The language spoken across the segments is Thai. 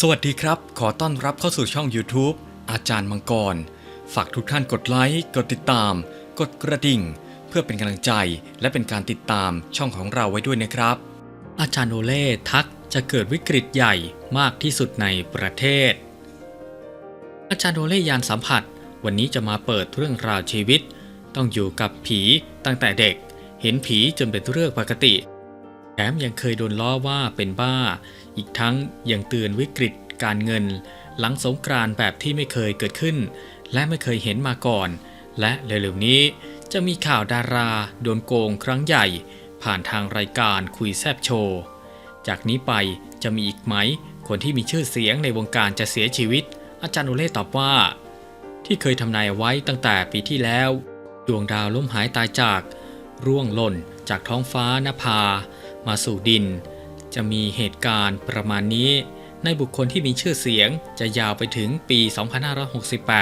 สวัสดีครับ ขอต้อนรับเข้าสู่ช่อง YouTube อาจารย์มังกร ฝากทุกท่านกดไลค์ กดติดตาม กดกระดิ่ง เพื่อเป็นกำลังใจ และเป็นการติดตามช่องของเราไว้ด้วยนะครับ อาจารย์โอเล่ทักจะเกิดวิกฤตใหญ่มากที่สุดในประเทศ อาจารย์โอเล่ยานสัมผัส วันนี้จะมาเปิดเรื่องราวชีวิต ต้องอยู่กับผีตั้งแต่เด็ก เห็นผีจนเป็นเรื่องปกติ แถมยังเคยโดนล้อว่าเป็นบ้า อีกทั้งยังเตือนวิกฤตการเงิน หลังสงกรานแบบที่ไม่เคยเกิดขึ้น และไม่เคยเห็นมาก่อน และเร็วๆนี้จะมีข่าวดาราโดนโกงครั้งใหญ่ ผ่านทางรายการคุยแซบโชว์จากนี้ไปจะมีอีกไหม คนที่มีชื่อเสียงในวงการจะเสียชีวิต อาจารย์โอเล่ตอบว่า ที่เคยทำนายไว้ตั้งแต่ปีที่แล้ว ดวงดาวล้มหายตายจาก ร่วงหล่นจากท้องฟ้านภา มาสู่ดิน จะมีเหตุการณ์ประมาณนี้ ในบุคคลที่มีชื่อเสียงจะยาวไปถึงปี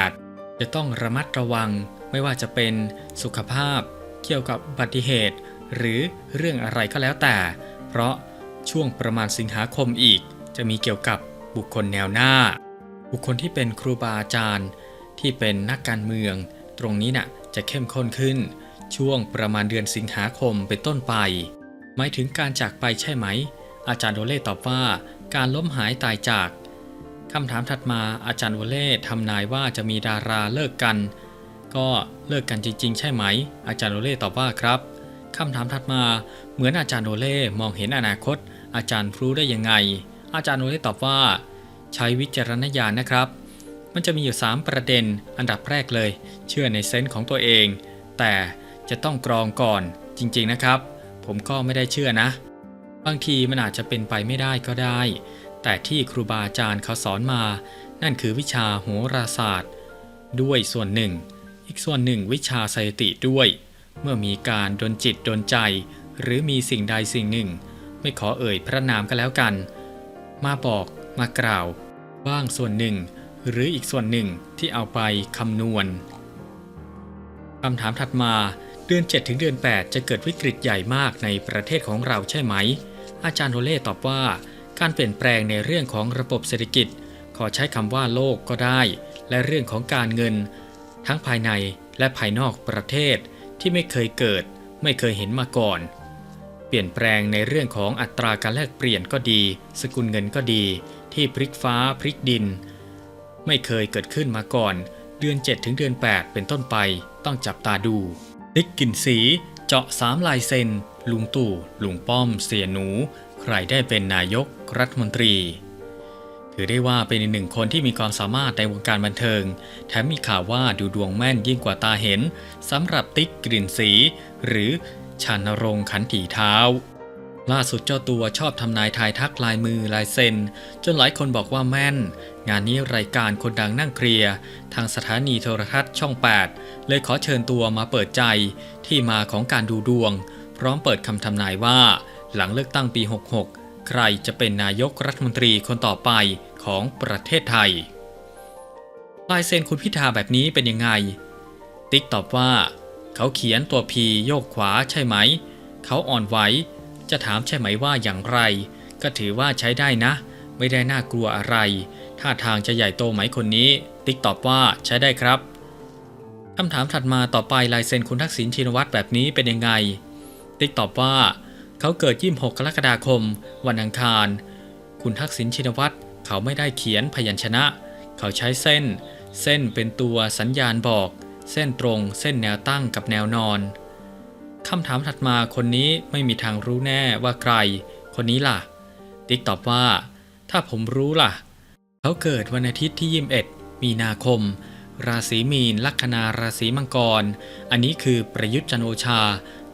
2568 จะต้องระมัดระวังไม่ว่าจะเป็นสุขภาพ เกี่ยวกับอุบัติเหตุ หรือเรื่องอะไรก็แล้วแต่ เพราะช่วงประมาณสิงหาคมอีก จะมีเกี่ยวกับบุคคลแนวหน้า บุคคลที่เป็นครูบาอาจารย์ ที่เป็นนักการเมือง ตรงนี้น่ะจะเข้มข้นขึ้น ช่วงประมาณเดือนสิงหาคมเป็นต้นไป หมายถึงการจากไปใช่ไหม อาจารย์โอเล่ตอบว่า การล้มหายตายจากคำถามถัดมาอาจารย์โอเล่ทำนายว่าจะมีดาราเลิกกัน ก็เลิกกันจริง ๆ ใช่ไหม อาจารย์โอเล่ตอบว่าครับคำถามถัดมาเหมือนอาจารย์โอเล่มองเห็นอนาคต อาจารย์รู้ได้ยังไง อาจารย์โอเล่ตอบว่า ใช้วิจารณญาณนะครับ มันจะมีอยู่ 3 ประเด็น อันดับแรกเลย เชื่อในเซนส์ของตัวเอง แต่จะต้องกรองก่อนจริง ๆ นะครับ ผมก็ไม่ได้เชื่อนะ บางทีมันอาจจะเป็นไปไม่ได้ก็ได้ แต่ที่ครูบาอาจารย์เขาสอนมา นั่นคือวิชาโหราศาสตร์ ด้วยส่วนหนึ่ง อีกส่วนหนึ่งวิชาสถิติด้วย เมื่อมีการดนจิตดนใจ หรือมีสิ่งใดสิ่งหนึ่ง ไม่ขอเอ่ยพระนามก็แล้วกัน มาบอกมากล่าวบ้างส่วนหนึ่ง หรืออีกส่วนหนึ่งที่เอาไปคำนวณคำถามถัดมา ดือน 7 ถึงเดือน 8 จะเกิดวิกฤตใหญ่มากในประเทศของเราใช่ไหม อาจารย์โฮเล่ตอบว่า การเปลี่ยนแปลงในเรื่องของระบบเศรษฐกิจ ขอใช้คำว่าโลกก็ได้ และเรื่องของการเงิน ทั้งภายในและภายนอกประเทศที่ไม่เคยเกิด ไม่เคยเห็นมาก่อน เปลี่ยนแปลงในเรื่องของอัตราการแลกเปลี่ยนก็ดี สกุลเงินก็ดี ที่พลิกฟ้าพลิกดิน ไม่เคยเกิดขึ้นมาก่อน เดือน 7 ถึงเดือน 8 เป็นต้นไปต้องจับตาดู ติ๊กกลินสีเจาะสามลายเซ็น ลุงตู่ ลุงป้อม เสียหนู ใครได้เป็นนายกรัฐมนตรี ถือได้ว่าเป็นอีกหนึ่งคนที่มีความสามารถในวงการบันเทิง แถมมีข่าวว่าดูดวงแม่นยิ่งกว่าตาเห็นสำหรับติ๊กกลิ่นสี หรือชานรงค์ขันถีเท้า ล่าสุดเจ้าตัวชอบทำนายทายทักลายมือลายเซ็น จนหลายคนบอกว่าแม่น งานนี้รายการคนดังนั่งเคลียร์ทางสถานีโทรทัศน์ช่อง 8 เลยขอเชิญตัวมาเปิดใจที่มาของการดูดวง พร้อมเปิดคำทำนายว่า หลังเลือกตั้งปี 66 ใครจะเป็นนายกรัฐมนตรีคนต่อไปของประเทศไทย ลายเซ็นคุณพิธาแบบนี้เป็นยังไง ติ๊กตอบว่า เขาเขียนตัวพีโยกขวาใช่ไหม เขาอ่อนไหว จะถามใช่ไหมว่าอย่างไร ก็ถือว่าใช้ได้นะ ไม่ได้น่ากลัวอะไร ท่าทางจะใหญ่โตไหมคนนี้ ติ๊กตอบว่าใช้ได้ครับคำถามถัดมาต่อไปลายเซ็นคุณทักษิณชินวัตรแบบนี้เป็นยังไง ติ๊กตอบว่าเขาเกิด26กรกฎาคม วันอังคาร คุณทักษิณชินวัตรเขาไม่ได้เขียนพยัญชนะ เขาใช้เส้น เส้นเป็นตัวสัญญาณบอก เส้นตรง เส้นแนวตั้งกับแนวนอน คำถามถัดมาคนนี้ไม่มีทางรู้แน่ว่าใคร คนนี้ล่ะ ติ๊กตอบว่า ถ้าผมรู้ล่ะ เขาเกิดวันอาทิตย์ที่ 21 มีนาคม ราศีมีน ลัคนาราศีมังกร อันนี้คือประยุทธ์จันโอชา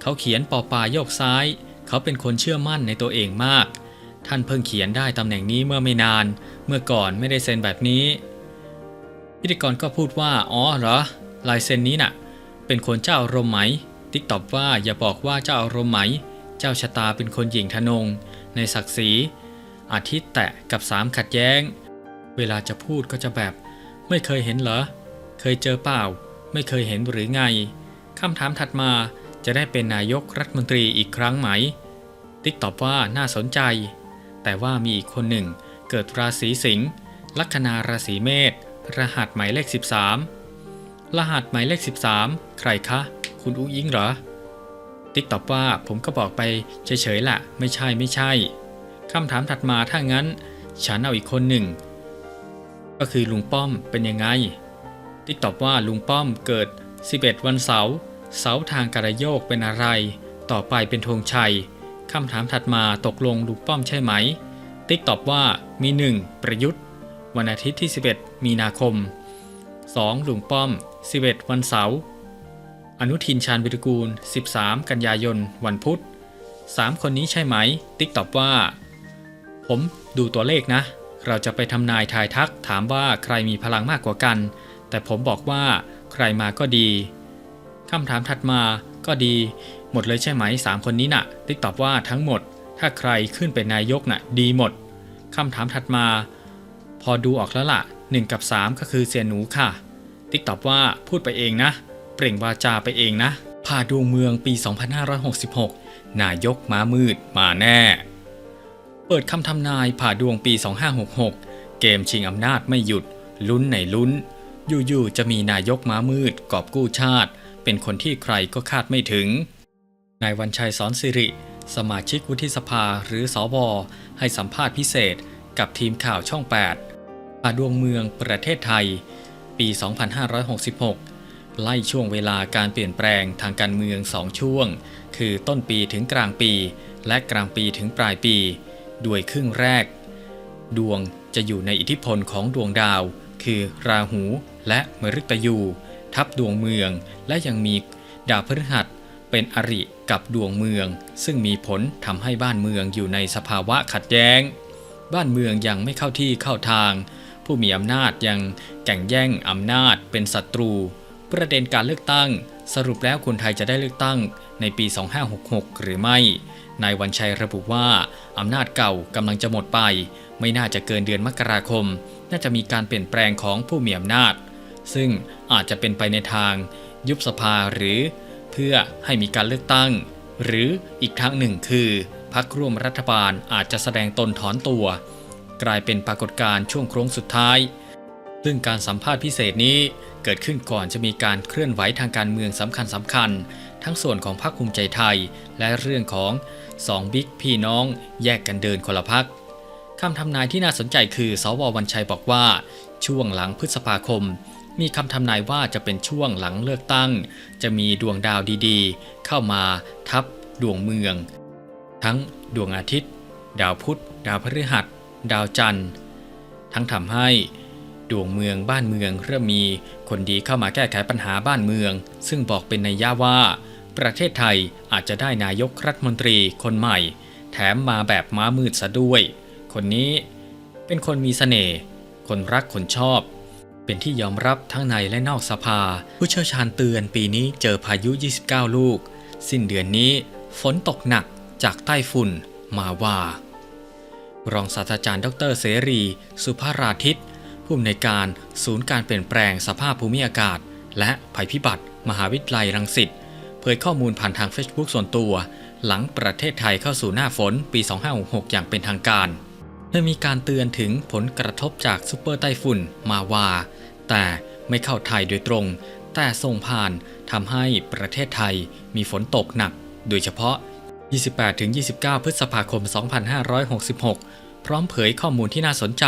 เขาเขียนปอปาโยกซ้าย เขาเป็นคนเชื่อมั่นในตัวเองมาก ท่านเพิ่งเขียนได้ตำแหน่งนี้เมื่อไม่นาน เมื่อก่อนไม่ได้เซ็นแบบนี้ พิธีกรก็พูดว่า อ๋อเหรอ ลายเซ็นนี้น่ะ เป็นคนเจ้าอารมณ์ไหม ติ๊กตอบว่าอย่าบอกว่าเจ้าอารมณ์ไหม เจ้าชะตาเป็นคนหญิงทะนง ในศักดิ์ศรีอาทิตย์แตะกับสามขัดแย้ง เวลาจะพูดก็จะแบบ ไม่เคยเห็นเหรอ เคยเจอเปล่า ไม่เคยเห็นหรือไงคำถามถัดมาจะได้เป็นนายกรัฐมนตรีอีกครั้งไหม ติ๊กตอบว่าน่าสนใจ แต่ว่ามีอีกคนหนึ่ง เกิดราศีสิงห์ลัคนาราศีเมษรหัสหมายเลข 13 รหัสหมายเลข 13 ใครคะ คุณอุ้งอิงเหรอ ติ๊กตอบว่าผมก็บอกไปเฉยๆล่ะ ไม่ใช่ไม่ใช่คำถามถัดมาถ้างั้น ฉันเอาอีกคนหนึ่ง ก็คือลุงป้อมเป็นยังไง ติ๊กตอบว่าลุงป้อมเกิด 11 วันเสาร์เสาทางกระโยกเป็นอะไร ต่อไปเป็นธงชัยคำถามถัดมาตกลงลุงป้อมใช่ไหม ติ๊กตอบว่ามี1ประยุทธ์ วันอาทิตย์ที่ 11 มีนาคม 2. ลุงป้อม 11 วันเสาร์ อนุทินชาญวิรกูล 13 กันยายน วันพุธ 3 คนนี้ใช่ไหม ติ๊กตอบว่า ผมดูตัวเลขนะ เราจะไปทำนายทายทักถามว่าใครมีพลังมากกว่ากัน แต่ผมบอกว่าใครมาก็ดี คำถามถัดมาก็ดี หมดเลยใช่ไหม 3 คนนี้น่ะ ติ๊กตอบว่าทั้งหมด ถ้าใครขึ้นเป็นนายกน่ะ ดีหมด คำถามถัดมา พอดูออกแล้วล่ะ 1 กับ 3 ก็คือเสียหนูค่ะ ติ๊กตอบว่าพูดไปเองนะ เปล่งวาจาไปเองนะผ่าดวงเมืองปี 2566 นายกม้ามืดมาแน่ เปิดคำทำนายผ่าดวงปี 2566 เกมชิงอำนาจไม่หยุด ลุ้นในลุ้น อยู่ๆจะมีนายกม้ามืดกอบกู้ชาติ เป็นคนที่ใครก็คาดไม่ถึง นายวันชัยสอนสิริ สมาชิกวุฒิสภาหรือสวให้สัมภาษณ์พิเศษกับทีมข่าวช่อง 8 ผ่าดวงเมืองประเทศไทย ปี 2566 ไล่ช่วงเวลาการเปลี่ยนแปลงทางการเมือง2ช่วง คือต้นปีถึงกลางปี และกลางปีถึงปลายปี ด้วยครึ่งแรก ดวงจะอยู่ในอิทธิพลของดวงดาว คือราหูและมฤตยู ทับดวงเมืองและยังมีดาวพฤหัสเป็นอริกับดวงเมือง ซึ่งมีผลทำให้บ้านเมืองอยู่ในสภาวะขัดแย้ง บ้านเมืองยังไม่เข้าที่เข้าทาง ผู้มีอำนาจยังแก่งแย่งอำนาจเป็นศัตรู ประเด็นการเลือกตั้ง สรุปแล้วคนไทยจะได้เลือกตั้งในปี 2566 หรือไม่ นายวันชัยระบุว่า อำนาจเก่ากำลังจะหมดไป ไม่น่าจะเกินเดือนมกราคม น่าจะมีการเปลี่ยนแปลงของผู้มีอำนาจ ซึ่งอาจจะเป็นไปในทาง ยุบสภาหรือ เพื่อให้มีการเลือกตั้ง หรืออีกทางหนึ่งคือพรรคร่วมรัฐบาลอาจจะแสดงตนถอนตัว กลายเป็นปรากฏการณ์ช่วงโค้งสุดท้าย ซึ่งการสัมภาษณ์พิเศษนี้เกิดขึ้นก่อนจะมีการเคลื่อนไหวทางการเมืองสำคัญสำคัญ ทั้งส่วนของพรรคภูมิใจไทย และเรื่องของสองบิ๊กพี่น้องแยกกันเดินคนละพักคำทำนายที่น่าสนใจคือสววันชัยบอกว่า ช่วงหลังพฤษภาคม มีคำทำนายว่าจะเป็นช่วงหลังเลือกตั้ง จะมีดวงดาวดีๆ เข้ามาทับดวงเมือง ทั้งดวงอาทิตย์ ดาวพุธ ดาวพฤหัส ดาวจันทร์ ทั้งทำให้ ดวงเมืองบ้านเมืองเริ่มมีคนดีเข้ามาแก้ไขปัญหาบ้านเมือง ซึ่งบอกเป็นนัยยะว่า ประเทศไทยอาจจะได้นายกรัฐมนตรีคนใหม่ แถมมาแบบม้ามืดซะด้วย คนนี้เป็นคนมีเสน่ห์คนรักคนชอบ เป็นที่ยอมรับทั้งในและนอกสภา ผู้เชี่ยวชาญเตือนปีนี้เจอพายุ 29 ลูก สิ้นเดือนนี้ฝนตกหนักจากใต้ฝุ่นมาว่ารองศาสตราจารย์ดรเสรี สุภาราทิต ผู้อำนวยการศูนย์การเปลี่ยนแปลงสภาพภูมิอากาศ และภัยพิบัติ มหาวิทยาลัยรังสิตเผยข้อมูลผ่านทาง Facebook ส่วนตัว หลังประเทศไทยเข้าสู่หน้าฝนปี 2566 อย่างเป็นทางการได้มีการเตือนถึงผลกระทบจากซูเปอร์ไต้ฝุ่นมาวา แต่ไม่เข้าไทยโดยตรง แต่ส่งผ่านทำให้ประเทศไทยมีฝนตกหนัก โดยเฉพาะ 28-29 พฤษภาคม 2566 พร้อมเผยข้อมูลที่น่าสนใจ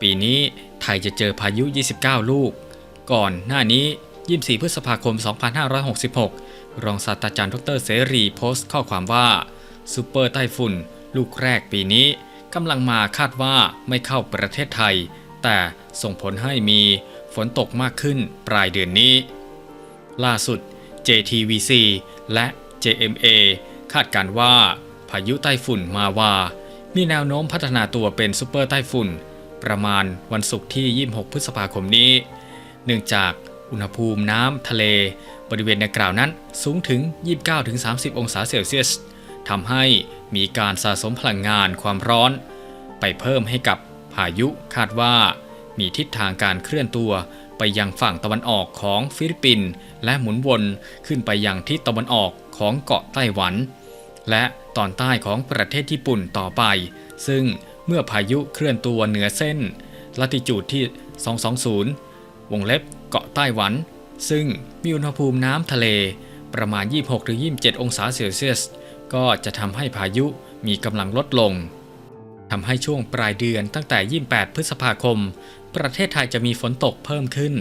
ปีนี้ไทยจะเจอพายุ 29 ลูก ก่อนหน้านี้ 24 พฤษภาคม 2566 รองศาสตราจารย์ดรเสรีโพสต์ข้อความว่าซูเปอร์ไต้ฝุ่น ลูกแรกปีนี้กำลังมาคาดว่าไม่เข้าประเทศไทย แต่ส่งผลให้มีฝนตกมากขึ้นปลายเดือนนี้ ล่าสุด JTVC และ JMA คาดการณ์ว่า พายุไต้ฝุ่นมาวา มีแนวโน้มพัฒนาตัวเป็นซูเปอร์ไต้ฝุ่น ประมาณวันศุกร์ที่ 26 พฤษภาคมนี้ เนื่องจากอุณหภูมิน้ำทะเลบริเวณดังกล่าวนั้นสูงถึง 29-30 องศาเซลเซียสทำให้มีการสะสมพลังงานความร้อน ไปเพิ่มให้กับพายุคาดว่า มีทิศทางการเคลื่อนตัวไปยังฝั่งตะวันออกของฟิลิปปินส์และหมุนวนขึ้นไปยังทิศตะวันออกของเกาะไต้หวัน และตอนใต้ของประเทศญี่ปุ่นต่อไป ซึ่ง เมื่อพายุเคลื่อนตัวเหนือเส้น ลัติจูดที่ 220 วงเล็บเกาะไต้หวัน ซึ่งมีอุณหภูมิน้ำทะเลประมาณ 26-27 องศาเซลเซียส ก็จะทำให้พายุมีกำลังลดลงทำให้ช่วงปลายเดือนตั้งแต่ 28 พฤษภาคม ประเทศไทยจะมีฝนตกเพิ่มขึ้น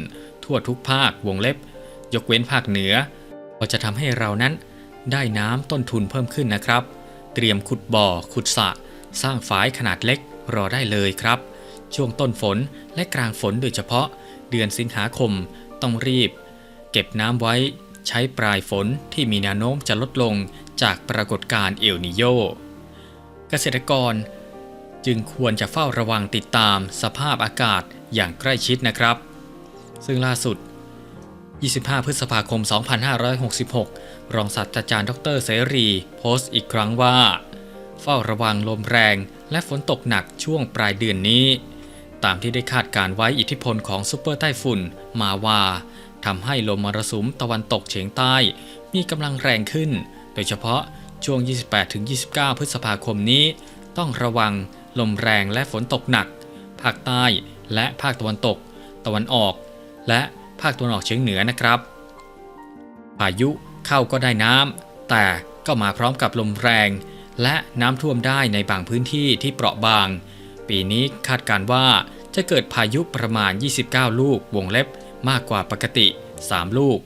ทั่วทุกภาควงเล็บ ยกเว้นภาคเหนือ ก็จะทำให้เรานั้นได้น้ำต้นทุนเพิ่มขึ้นนะครับ เตรียมขุดบ่อขุดสระ สร้างฝายขนาดเล็กรอได้เลยครับ ช่วงต้นฝนและกลางฝนโดยเฉพาะ เดือนสิงหาคมต้องรีบ เก็บน้ำไว้ใช้ปลายฝนที่มีแนวโน้มจะลดลงจากปรากฏการณ์เอลนิโย เกษตรกรจึงควรจะเฝ้าระวังติดตามสภาพอากาศอย่างใกล้ชิดนะครับ ซึ่งล่าสุด 25 พฤษภาคม 2566 รองศาสตราจารย์ ดร เสรี โพสต์อีกครั้งว่า เฝ้าระวังลมแรงและฝนตกหนักช่วงปลายเดือนนี้ ตามที่ได้คาดการไว้อิทธิพลของซูเปอร์ไต้ฝุ่นมาวาทำให้ลมมรสุมตะวันตกเฉียงใต้ มีกำลังแรงขึ้น โดยเฉพาะช่วง 28-29 พฤษภาคมนี้ ต้องระวังลมแรงและฝนตกหนัก ภาคใต้และภาคตะวันตก ตะวันออก และภาคตะวันออกเฉียงเหนือนะครับ พายุเข้าก็ได้น้ำแต่ก็มาพร้อมกับลมแรง และน้ำท่วมได้ในบางพื้นที่ที่เปราะบาง ปีนี้คาดการณ์ว่าจะเกิดพายุประมาณ 29 ลูกวงเล็บมากกว่าปกติ 3 ลูก